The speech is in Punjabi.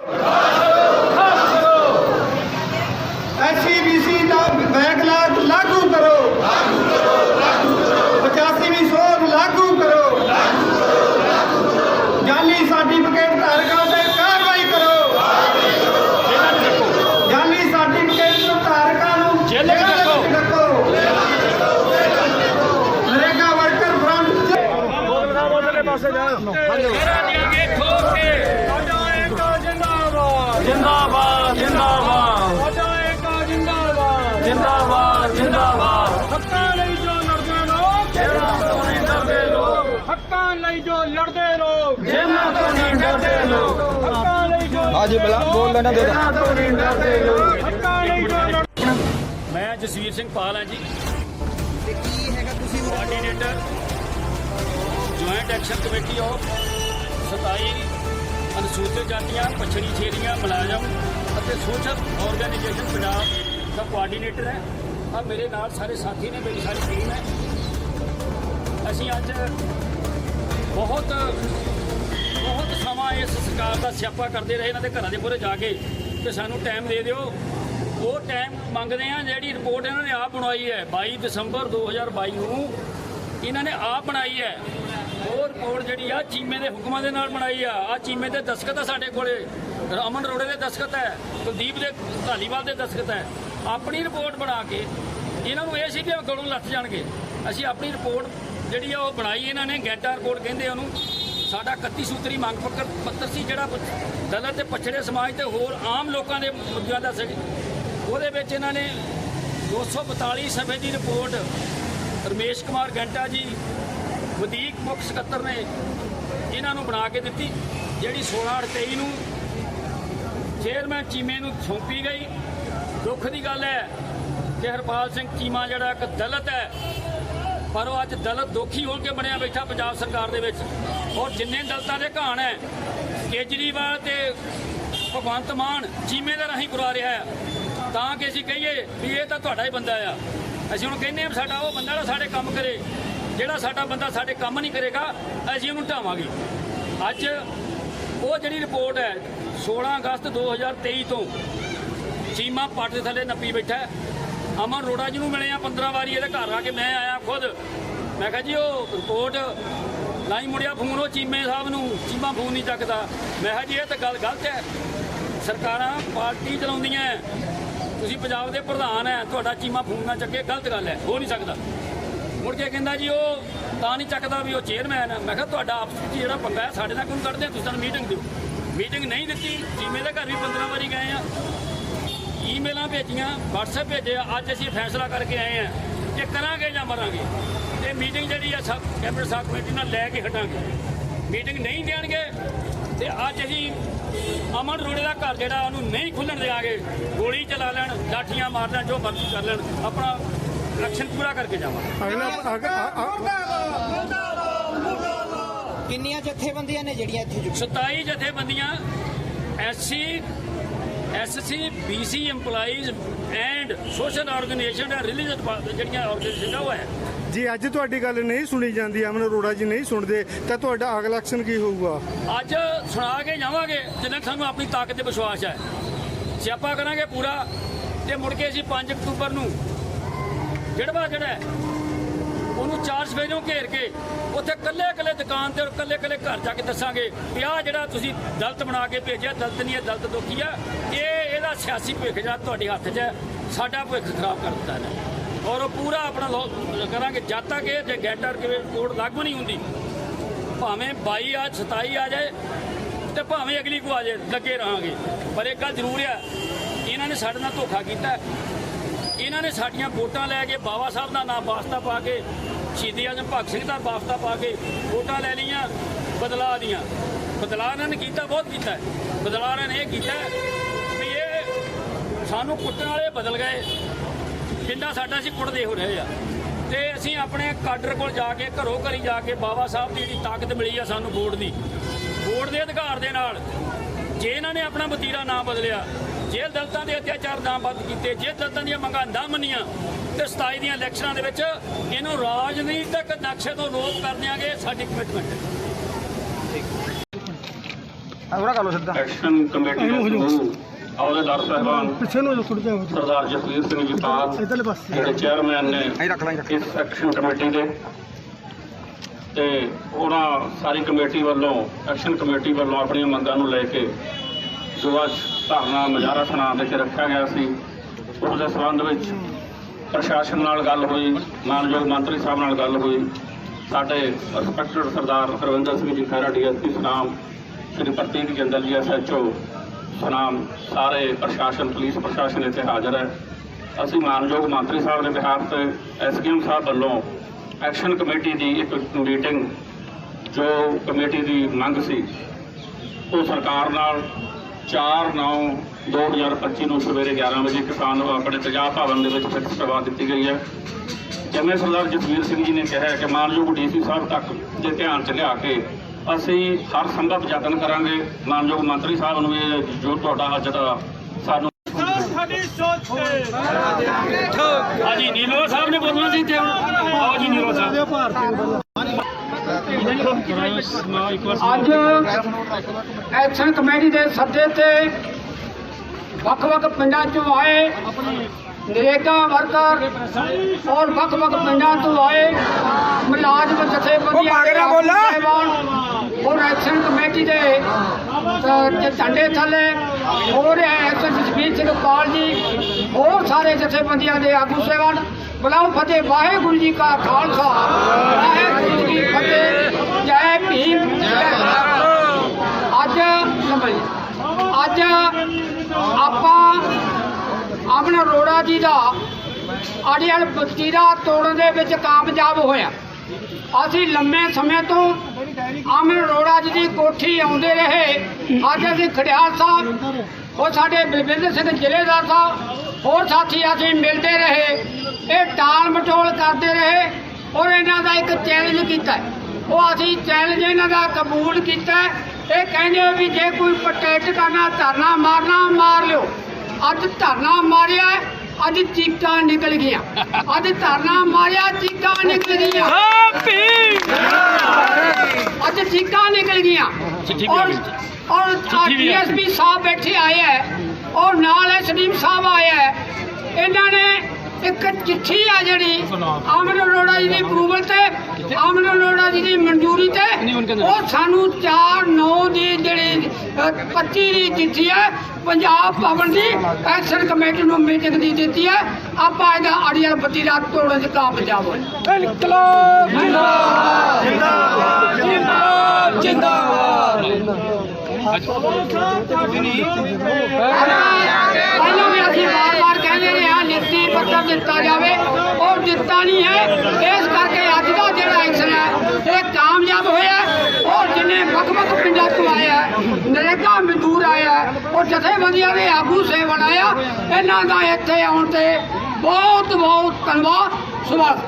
Oh! ਲਈ ਜੋ ਹਾਂਜੀ ਬਲਾ ਬੋਲ ਲੈਣਾ ਦੇ ਮੈਂ ਜਸਵੀਰ ਸਿੰਘ ਪਾਲ ਹਾਂ ਜੀ। ਤੇ ਕੀ ਹੈਗਾ ਤੁਸੀਂ coordinator joint action committee of 27 ਅਨੁਸੂਚਿਤ ਜਾਤੀਆਂ ਪਛੜੀ ਛੇੜੀਆਂ ਮੁਲਾਜ਼ਮ ਅਤੇ ਸੋਸ਼ਲ ਆਰਗੇਨਾਈਜੇਸ਼ਨ ਪੰਜਾਬ ਦਾ ਕੋਆਰਡੀਨੇਟਰ ਹੈ। ਆ ਮੇਰੇ ਨਾਲ ਸਾਰੇ ਸਾਥੀ ਨੇ ਮੇਰੀ ਸਾਰੀ ਟੀਮ ਹੈ। ਅਸੀਂ ਅੱਜ ਬਹੁਤ ਇਸ ਸਰਕਾਰ ਦਾ ਸਿਆਪਾ ਕਰਦੇ ਰਹੇ, ਇਹਨਾਂ ਦੇ ਘਰਾਂ ਦੇ ਮੂਹਰੇ ਜਾ ਕੇ ਕਿ ਸਾਨੂੰ ਟਾਈਮ ਦੇ ਦਿਓ। ਉਹ ਟਾਈਮ ਮੰਗਦੇ ਆ, ਜਿਹੜੀ ਰਿਪੋਰਟ ਇਹਨਾਂ ਨੇ ਆਪ ਬਣਾਈ ਹੈ 22 ਦਸੰਬਰ 2022 ਨੂੰ, ਇਹਨਾਂ ਨੇ ਆਪ ਬਣਾਈ ਹੈ। ਉਹ ਰਿਪੋਰਟ ਜਿਹੜੀ ਆ, ਚੀਮੇ ਦੇ ਹੁਕਮਾਂ ਦੇ ਨਾਲ ਬਣਾਈ ਆ। ਆ ਚੀਮੇ ਦੇ ਦਸਖਤ ਆ ਸਾਡੇ ਕੋਲੇ। ਅਮਨ ਰੋੜੇ ਦੇ ਦਸਖਤ ਹੈ, ਕੁਲਦੀਪ ਦੇ, ਧਾਲੀਵਾਲ ਦੇ ਦਸਖਤ ਹੈ। ਆਪਣੀ ਰਿਪੋਰਟ ਬਣਾ ਕੇ, ਇਹਨਾਂ ਨੂੰ ਇਹ ਸੀ ਕਿ ਇਹ ਗਲੋਂ ਲੱਥ ਜਾਣਗੇ। ਅਸੀਂ ਆਪਣੀ ਰਿਪੋਰਟ ਜਿਹੜੀ ਆ, ਉਹ ਬਣਾਈ ਇਹਨਾਂ ਨੇ, ਗੈਂਟਾ ਰਿਪੋਰਟ ਕਹਿੰਦੇ ਉਹਨੂੰ। ਸਾਡਾ 31 ਸੂਤਰੀ ਮੰਗ ਪੱਤਰ ਪੱਤਰ ਸੀ ਜਿਹੜਾ ਪ- ਦਲਿਤ ਤੇ ਪਛੜੇ ਸਮਾਜ ਤੇ ਹੋਰ ਆਮ ਲੋਕਾਂ ਦੇ ਮੁੱਦਿਆਂ ਦਾ ਸੀ ਉਹਦੇ ਵਿੱਚ ਇਹਨਾਂ ਨੇ 242 ਸਫੇ ਦੀ ਰਿਪੋਰਟ ਰਮੇਸ਼ ਕੁਮਾਰ ਗੈਂਟਾ ਜੀ, ਵਧੀਕ ਮੁੱਖ ਸਕੱਤਰ ਨੇ ਇਹਨਾਂ ਨੂੰ ਬਣਾ ਕੇ ਦਿੱਤੀ, ਜਿਹੜੀ 16 23 ਨੂੰ ਚੇਅਰਮੈਨ ਚੀਮੇ ਨੂੰ ਸੌਂਪੀ ਗਈ। ਦੁੱਖ ਦੀ ਗੱਲ ਹੈ ਕਿ ਹਰਪਾਲ ਸਿੰਘ ਚੀਮਾ ਜਿਹੜਾ ਇੱਕ ਦਲਿਤ ਹੈ ਪਰ ਉਹ ਅੱਜ ਦਲਤ ਦੁਖੀ ਹੋ ਕੇ ਬਣਿਆ ਬੈਠਾ ਪੰਜਾਬ ਸਰਕਾਰ ਦੇ ਵਿੱਚ। ਔਰ ਜਿੰਨੇ ਦਲਤਾਂ ਦੇ ਘਾਣ ਹੈ, ਕੇਜਰੀਵਾਲ ਤੇ ਭਗਵੰਤ ਮਾਨ ਚੀਮੇ ਦੇ ਰਾਹੀਂ ਕਰਵਾ ਰਿਹਾ ਹੈ। ਤਾਂ ਕਿ ਅਸੀਂ ਕਹੀਏ ਵੀ ਇਹ ਤਾਂ ਤੁਹਾਡਾ ਹੀ ਬੰਦਾ ਆ। ਅਸੀਂ ਹੁਣ ਕਹਿੰਦੇ ਹਾਂ ਵੀ ਸਾਡਾ ਉਹ ਬੰਦਾ ਜਿਹੜਾ ਸਾਡੇ ਕੰਮ ਕਰੇ। ਜਿਹੜਾ ਸਾਡਾ ਬੰਦਾ ਸਾਡੇ ਕੰਮ ਨਹੀਂ ਕਰੇਗਾ, ਅਸੀਂ ਉਹਨੂੰ ਢਾਵਾਂਗੇ। ਅੱਜ ਉਹ ਜਿਹੜੀ ਰਿਪੋਰਟ ਹੈ 16 ਅਗਸਤ 2023 ਤੋਂ ਚੀਮਾ ਪੱਟ ਦੇ ਥੱਲੇ ਨੱਪੀ ਬੈਠਾ ਹੈ। ਅਮਨ ਰੋੜਾ ਜੀ ਨੂੰ ਮਿਲੇ ਆ 15 ਵਾਰੀ ਇਹਦੇ ਘਰ ਆ ਕੇ ਮੈਂ ਆਇਆ ਖੁਦ। ਮੈਂ ਕਿਹਾ ਜੀ ਉਹ ਰਿਪੋਰਟ ਲਾਈ ਮੁੜਿਆ ਫੋਨ, ਉਹ ਚੀਮੇ ਸਾਹਿਬ ਨੂੰ, ਚੀਮਾ ਫੋਨ ਨਹੀਂ ਚੱਕਦਾ। ਮੈਂ ਕਿਹਾ ਜੀ ਇਹ ਤਾਂ ਗੱਲ ਗਲਤ ਹੈ। ਸਰਕਾਰਾਂ ਪਾਰਟੀ ਚਲਾਉਂਦੀਆਂ ਹੈ। ਤੁਸੀਂ ਪੰਜਾਬ ਦੇ ਪ੍ਰਧਾਨ ਹੈ ਤੁਹਾਡਾ ਚੀਮਾ ਫੋਨ ਨਾ ਚੱਕੇ, ਗਲਤ ਗੱਲ ਹੈ ਹੋ ਨਹੀਂ ਸਕਦਾ। ਮੁੜ ਕੇ ਕਹਿੰਦਾ ਜੀ ਉਹ ਤਾਂ ਨਹੀਂ ਚੱਕਦਾ ਵੀ ਉਹ ਚੇਅਰਮੈਨ ਹੈ ਮੈਂ ਕਿਹਾ ਤੁਹਾਡਾ ਆਪਸ ਵਿੱਚ ਜਿਹੜਾ ਪੰਗਾ ਹੈ ਸਾਡੇ ਨਾਲ ਕਿਉਂ ਕੱਢਦੇ ਤੁਸੀਂ ਸਾਨੂੰ ਮੀਟਿੰਗ ਦਿਓ। ਮੀਟਿੰਗ ਨਹੀਂ ਦਿੱਤੀ, ਚੀਮੇ ਦੇ ਘਰ ਵੀ 15 ਵਾਰੀ ਗਏ ਆ। ਈਮੇਲਾਂ ਭੇਜੀਆਂ WhatsApp ਭੇਜਿਆ ਅੱਜ ਅਸੀਂ ਫੈਸਲਾ ਕਰਕੇ ਆਏ ਆ ਕਿ ਕਰਾਂਗੇ ਜਾਂ ਮਰਾਂਗੇ। ਤੇ ਮੀਟਿੰਗ ਜਿਹੜੀ ਆ ਸਬ ਕੈਬਨਿਟ ਸਾਹਿਬ ਕਮੇਟੀ ਨਾਲ ਲੈ ਕੇ ਹਟਾਂਗੇ। ਮੀਟਿੰਗ ਨਹੀਂ ਦੇਣਗੇ ਤੇ ਅੱਜ ਅਸੀਂ ਅਮਨ ਰੋੜੇ ਦਾ ਘਰ ਜਿਹੜਾ ਉਹਨੂੰ ਨਹੀਂ ਖੁੱਲਣ ਦੇਵਾਂਗੇ ਗੋਲੀ ਚਲਾ ਲੈਣ ਲਾਠੀਆਂ ਮਾਰ ਲੈਣ ਜੋ ਮਰਜ਼ੀ ਕਰ ਲੈਣ ਆਪਣਾ ਇਲੈਕਸ਼ਨ ਪੂਰਾ ਕਰਕੇ ਜਾਵਾਂਗੇ। ਅਗਲਾ ਕਿੰਨੀਆਂ ਜਥੇਬੰਦੀਆਂ ਨੇ ਜਿਹੜੀਆਂ ਇੱਥੇ ਜੁੜੀਆਂ 27 ਜਥੇਬੰਦੀਆਂ SC SC BC EMPLOYEES and social organisation the religious ਜਿਹੜੀਆਂ ਆਰਗੇਨਾਈਜੇਸ਼ਨ ਉਹ ਹੈ। ਜੇ ਅੱਜ ਤੁਹਾਡੀ ਗੱਲ ਨਹੀਂ ਸੁਣੀ ਜਾਂਦੀ ਅਮਨ ਅਰੋੜਾ ਜੀ ਨਹੀਂ ਸੁਣਦੇ ਤਾਂ ਤੁਹਾਡਾ ਅਗਲਾ ਐਕਸ਼ਨ ਕੀ ਹੋਊਗਾ? ਅੱਜ ਸੁਣਾ ਕੇ ਜਾਵਾਂਗੇ ਜਿੰਨਾ ਸਾਨੂੰ ਆਪਣੀ ਤਾਕਤ ਤੇ ਵਿਸ਼ਵਾਸ ਹੈ। ਸਿਆਪਾ ਕਰਾਂਗੇ ਪੂਰਾ ਤੇ ਮੁੜ ਕੇ ਅਸੀਂ 5 ਅਕਤੂਬਰ ਨੂੰ ਜਿਹੜਾ ਹੈ, ਉਹਨੂੰ ਚਾਰ ਸਵੇਰੋਂ ਘੇਰ ਕੇ ਉੱਥੇ ਕੱਲੇ ਕੱਲੇ ਦੁਕਾਨ ਤੇ ਔਰ ਕੱਲੇ ਕੱਲੇ ਘਰ ਜਾ ਕੇ ਦੱਸਾਂਗੇ ਵੀ ਆਹ ਜਿਹੜਾ ਤੁਸੀਂ ਦਲਤ ਬਣਾ ਕੇ ਭੇਜਿਆ, ਦਲਤ ਨਹੀਂ ਹੈ, ਦਲਤ ਦੁਖੀ ਆ ਇਹ ਇਹਦਾ ਸਿਆਸੀ ਭਵਿੱਖ ਜਿਹੜਾ ਤੁਹਾਡੇ ਹੱਥ 'ਚ ਹੈ, ਸਾਡਾ ਭਵਿੱਖ ਖਰਾਬ ਕਰ ਦਿੱਤਾ ਨੇ ਔਰ ਉਹ ਪੂਰਾ ਆਪਣਾ ਲੋ- ਕਰਾਂਗੇ। ਜਦ ਤੱਕ ਇਹ ਜੇ ਗੈਟਰ ਕਿਵੇਂ ਕੋਡ ਲਾਗੂ ਨਹੀਂ ਹੁੰਦੀ, ਭਾਵੇਂ 22 ਆ 27 ਆ ਜਾਏ ਤੇ ਭਾਵੇਂ ਅਗਲੀ ਕੋ ਆ ਜਾਏ, ਲੱਗੇ ਰਹਾਂਗੇ। ਪਰ ਇੱਕ ਗੱਲ ਜ਼ਰੂਰ ਆ, ਇਹਨਾਂ ਨੇ ਸਾਡੇ ਨਾਲ ਧੋਖਾ ਕੀਤਾ। ਇਹਨਾਂ ਨੇ ਸਾਡੀਆਂ ਵੋਟਾਂ ਲੈ ਕੇ ਬਾਬਾ ਸਾਹਿਬ ਦਾ ਨਾਮ ਵਾਸਤਾ ਪਾ ਕੇ ਸ਼ਹੀਦੀ ਆਜਮ ਭਗਤ ਸਿੰਘ ਦਾ ਵਾਸਤਾ ਪਾ ਕੇ ਵੋਟਾਂ ਲੈ ਲਈਆਂ, ਬਦਲਾ ਦੀਆਂ। ਬਦਲਾ ਇਹਨਾਂ ਨੇ ਕੀਤਾ, ਬਹੁਤ ਕੀਤਾ ਹੈ। ਬਦਲਾ ਇਹਨਾਂ ਨੇ ਇਹ ਕੀਤਾ ਵੀ ਇਹ ਸਾਨੂੰ ਕੁੱਟਣ ਵਾਲੇ ਬਦਲ ਗਏ, ਜਿੰਨਾ ਸਾਡਾ ਸੀ ਕੁੱਟਦੇ ਹੋ ਰਹੇ ਆ ਤੇ ਅਸੀਂ ਆਪਣੇ ਕਾਡਰ ਕੋਲ ਜਾ ਕੇ, ਘਰੋਂ ਘਰੀ ਜਾ ਕੇ ਬਾਬਾ ਸਾਹਿਬ ਦੀ ਜਿਹੜੀ ਤਾਕਤ ਮਿਲੀ ਆ ਸਾਨੂੰ ਵੋਟ ਦੀ। ਵੋਟ ਦੇ ਅਧਿਕਾਰ ਦੇ ਨਾਲ, ਜੇ ਇਹਨਾਂ ਨੇ ਆਪਣਾ ਵਤੀਰਾ ਨਾ ਬਦਲਿਆ ਜੇ ਦਲਤਾਂ ਦੇ ਅਤਿਆਚਾਰ ਨਾ ਬੰਦ ਕੀਤੇ ਜੇ ਦਲਤਾਂ ਦੀਆਂ ਮੰਗਾਂ ਨਾ ਮੰਨੀਆਂ ਤੇ 27 ਦੀਆਂ ਇਲੈਕਸ਼ਨਾਂ ਦੇ ਵਿੱਚ ਇਹਨੂੰ ਰਾਜਨੀਤਿਕ ਨਕਸ਼ੇ ਤੋਂ ਲੋਪ ਕਰ ਦਿਆਂਗੇ ਸਾਡੀ ਕਮਿਟਮੈਂਟ ਹੈ ਐਕਸ਼ਨ ਕਮੇਟੀ ਦੇ ਸਮੂਹ ਅਹੁਦੇਦਾਰ ਸਾਹਿਬਾਨ ਪਿੱਛੇ ਨੂੰ ਥੋੜਾ ਜਿਹਾ ਸਰਦਾਰ ਜਸਵੀਰ ਸਿੰਘ ਜੀ ਪਾਲ ਇਧਰਲੇ ਪਾਸੇ। ਜਿਹੜੇ ਚੇਅਰਮੈਨ ਨੇ ਇਸ ਐਕਸ਼ਨ ਕਮੇਟੀ ਦੇ। ਤੇ ਉਹਨਾਂ ਸਾਰੀ ਕਮੇਟੀ ਵੱਲੋਂ ਐਕਸ਼ਨ ਕਮੇਟੀ ਵੱਲੋਂ ਆਪਣੀਆਂ ਮੰਗਾਂ ਨੂੰ ਲੈ ਕੇ ਜੋ ਅੱਜ ਧਰਨਾ ਮੁਜ਼ਾਹਰਾ ਥਾਣਾ ਦੇ ਕੇ ਰੱਖਿਆ ਗਿਆ ਸੀ। ਉਸ ਦੇ ਸੰਬੰਧ ਵਿੱਚ ਪ੍ਰਸ਼ਾਸਨ ਨਾਲ ਗੱਲ ਹੋਈ, ਮਾਨਯੋਗ ਮੰਤਰੀ ਸਾਹਿਬ ਨਾਲ ਗੱਲ ਹੋਈ। ਸਾਡੇ ਰਿਸਪੈਕਟਡ ਸਰਦਾਰ ਹਰਵਿੰਦਰ ਸਿੰਘ ਜੀ ਖਹਿਰਾ ਡੀਐਸਪੀ ਸੁਨਾਮ, ਸ੍ਰੀ ਪ੍ਰਤੀਕ ਜਿੰਦਲ ਜੀ ਐਸਐਚਓ ਸਨਾਮ, ਸਾਰੇ ਪ੍ਰਸ਼ਾਸਨ, ਪੁਲਿਸ ਪ੍ਰਸ਼ਾਸਨ ਇੱਥੇ ਹਾਜ਼ਰ ਹੈ। ਅਸੀਂ ਮਾਨਯੋਗ ਮੰਤਰੀ ਸਾਹਿਬ ਦੇ ਬਿਹਾਰ ਤੇ ਐਸਡੀਐਮ ਸਾਹਿਬ ਵੱਲੋਂ ਐਕਸ਼ਨ ਕਮੇਟੀ ਦੀ ਇੱਕ ਮੀਟਿੰਗ, ਜੋ ਕਮੇਟੀ ਦੀ ਮੰਗ ਸੀ, ਉਹ ਸਰਕਾਰ ਨਾਲ 4/9/2025 ਨੂੰ ਸਵੇਰੇ 11 ਵਜੇ ਕਿਸਾਨ ਆਪਣੇ ਤੇਜਾਬ ਭਵਨ ਦੇ ਵਿੱਚ ਫਿਕਸ ਕਰਵਾ ਦਿੱਤੀ ਗਈ ਹੈ। ਜਿਵੇਂ ਸਰਦਾਰ ਜਸਵੀਰ ਸਿੰਘ ਜੀ ਨੇ ਕਿਹਾ ਹੈ ਕਿ ਮਾਨਯੋਗ ਡੀਸੀ ਸਾਹਿਬ ਤੱਕ ਦੇ ਧਿਆਨ ਚ ਲਿਆ ਕੇ ਅਸੀਂ ਹਰ ਸੰਭਵ ਯਤਨ ਕਰਾਂਗੇ। ਮਾਨਯੋਗ ਮੰਤਰੀ ਸਾਹਿਬ ਨੂੰ ਇਹ ਜੋ ਤੁਹਾਡਾ ਅੱਜ ਦਾ ਸਾਨੂੰ ਸਾਡੀ ਸੋਚ ਤੇ। ਹਾਂਜੀ ਨੀਲੋ ਸਾਹਿਬ ਨੇ ਬੋਲਣਾ ਸੀ ਤੇ ਆਓ ਜੀ ਨੀਲੋ ਸਾਹਿਬ। ਅੱਜ ਐਕਸ਼ਨ ਕਮੇਟੀ ਦੇ ਸੱਦੇ ਤੇ ਵੱਖ-ਵੱਖ ਪਿੰਡਾਂ ਚੋਂ ਆਏ ਨਰੇਗਾ ਵਰਕਰ ਔਰ ਵੱਖ-ਵੱਖ ਪਿੰਡਾਂ ਤੋਂ ਆਏ ਮੁਲਾਜ਼ਮ ਜਥੇਬੰਦੀਆਂ ਦੇ ਸਾਹਿਬਾਨ ਔਰ ਐਕਸ਼ਨ ਕਮੇਟੀ ਦੇ ਝੰਡੇ ਥੱਲੇ ਹੋਰ ਐਕਸ਼ਨ ਜਸਵੀਰ ਸਿੰਘ ਪਾਲ ਜੀ ਹੋਰ ਸਾਰੇ ਜਥੇਬੰਦੀਆਂ ਦੇ ਆਗੂ ਸਾਹਿਬਾਨ ਬੁਲਾਓ ਫਤਿਹ, ਵਾਹਿਗੁਰੂ ਜੀ ਕਾ ਖਾਲਸਾ, ਵਾਹਿਗੁਰੂ ਜੀ ਫਤਿਹ, ਜੈ ਭੀਮ, ਜੈ ਅੱਜ ਅੱਜ ਆਪਾਂ ਅਮਨ ਅਰੋੜਾ ਜੀ ਦਾ ਅੜੀਅਲ ਬਤੀਰਾ ਤੋੜਨ ਦੇ ਵਿੱਚ ਕਾਮਯਾਬ ਹੋਇਆ। ਅਸੀਂ ਲੰਮੇ ਸਮੇਂ ਤੋਂ ਅਮਨ ਅਰੋੜਾ ਜੀ ਦੀ ਕੋਠੀ ਆਉਂਦੇ ਰਹੇ। ਅੱਜ ਅਸੀਂ ਖੜਿਆਲ ਸਾਹਿਬ ਉਹ ਸਾਡੇ ਬਲਵਿੰਦਰ ਸਿੰਘ ਜ਼ਿਲ੍ਹੇਦਾਰ ਸਾਹਿਬ ਹੋਰ ਸਾਥੀ ਅਸੀਂ ਮਿਲਦੇ ਰਹੇ ਇਹ ਟਾਲ ਮਟੋਲ ਕਰਦੇ ਰਹੇ ਔਰ ਇਹਨਾਂ ਦਾ ਇੱਕ ਚੈਲੰਜ ਕੀਤਾ। ਉਹ ਅਸੀਂ ਚੈਲੰਜ ਇਹਨਾਂ ਦਾ ਕਬੂਲ ਕੀਤਾ। ਇਹ ਕਹਿੰਦੇ ਵੀ ਜੇ ਕੋਈ ਪ੍ਰੋਟੈਸਟ ਕਰਨਾ ਧਰਨਾ ਮਾਰਨਾ ਮਾਰ ਲਿਓ। ਅੱਜ ਧਰਨਾ ਮਾਰਿਆ ਅੱਜ ਚੀਕਾਂ ਨਿਕਲ ਗਈਆਂ। ਅੱਜ ਧਰਨਾ ਮਾਰਿਆ ਚੀਕਾਂ ਨਿਕਲ ਗਈਆਂ। ਅੱਜ ਚੀਕਾਂ ਨਿਕਲ ਗਈਆਂ। ਔਰ। ਔਰ ਚਿੱਠੀ। ਡੀਐਸਪੀ ਸਾਹਿਬ ਬੈਠੇ ਆਏ ਹੈ ਔਰ ਨਾਲ ਐਸਡੀਐਮ ਸਾਹਿਬ ਆਏ ਹੈ ਇਹਨਾਂ ਨੇ ਇੱਕ ਚਿੱਠੀ ਆ ਜਿਹੜੀ ਅਮਨ ਅਰੋੜਾ ਜੀ ਦੀ ਅਪਰੂਵਲ ਤੇ ਅਮਨ ਅਰੋੜਾ ਜੀ ਦੀ ਮਨਜ਼ੂਰੀ ਤੇ। ਉਹ ਸਾਨੂੰ 4 9 ਦੀ ਜਿਹੜੀ ਅ, 25 ਦੀ ਦਿੱਤੀ ਹੈ ਪੰਜਾਬ ਭਵਨ ਦੀ ਐਕਸ਼ਨ ਕਮੇਟੀ ਨੂੰ ਮੀਟਿੰਗ ਦੀ ਦਿੱਤੀ ਹੈ ਆਪਾਂ ਇਹਦਾ ਅੜੀਅਲ ਬੱਤੀ ਰਾਤ ਤੋੜਨ ਚ ਕਾਮਯਾਬ ਹੋਏ। ਇਨਕਲਾਬ ਜਿੰਦਾਬਾਦ। ਜਿੰਦਾਬਾਦ ਜਿੰਦਾਬਾਦ। ਪਹਿਲਾਂ ਵੀ ਅਸੀਂ ਵਾਰ-ਵਾਰ ਕਹਿੰਦੇ ਰਹੇ ਹਾਂ ਨਿਯੁਕਤੀ ਪੱਤਰ ਦਿੱਤਾ ਜਾਵੇ। ਉਹ ਦਿੱਤਾ ਨਹੀਂ ਹੈ। ਇਸ ਕਰਕੇ ਅੱਜ ਦਾ ਜਿਹੜਾ ਐਕਸ਼ਨ ਹੈ, ਇਹ ਕਾਮਯਾਬ ਹੋਇਆ ਔਰ ਜਿੰਨੇ ਵੱਖ-ਵੱਖ ਪਿੰਡਾਂ ਤੋਂ ਆਇਆ ਨਰੇਗਾ ਮਜ਼ਦੂਰ ਆਇਆ ਔਰ ਜਥੇਬੰਦੀਆਂ ਦੇ ਆਗੂ ਸੇਵਨ ਆਇਆ ਇਹਨਾਂ ਦਾ ਇੱਥੇ ਆਉਣ ਤੇ ਬਹੁਤ ਬਹੁਤ ਧੰਨਵਾਦ। ਸੁਭਾਸ਼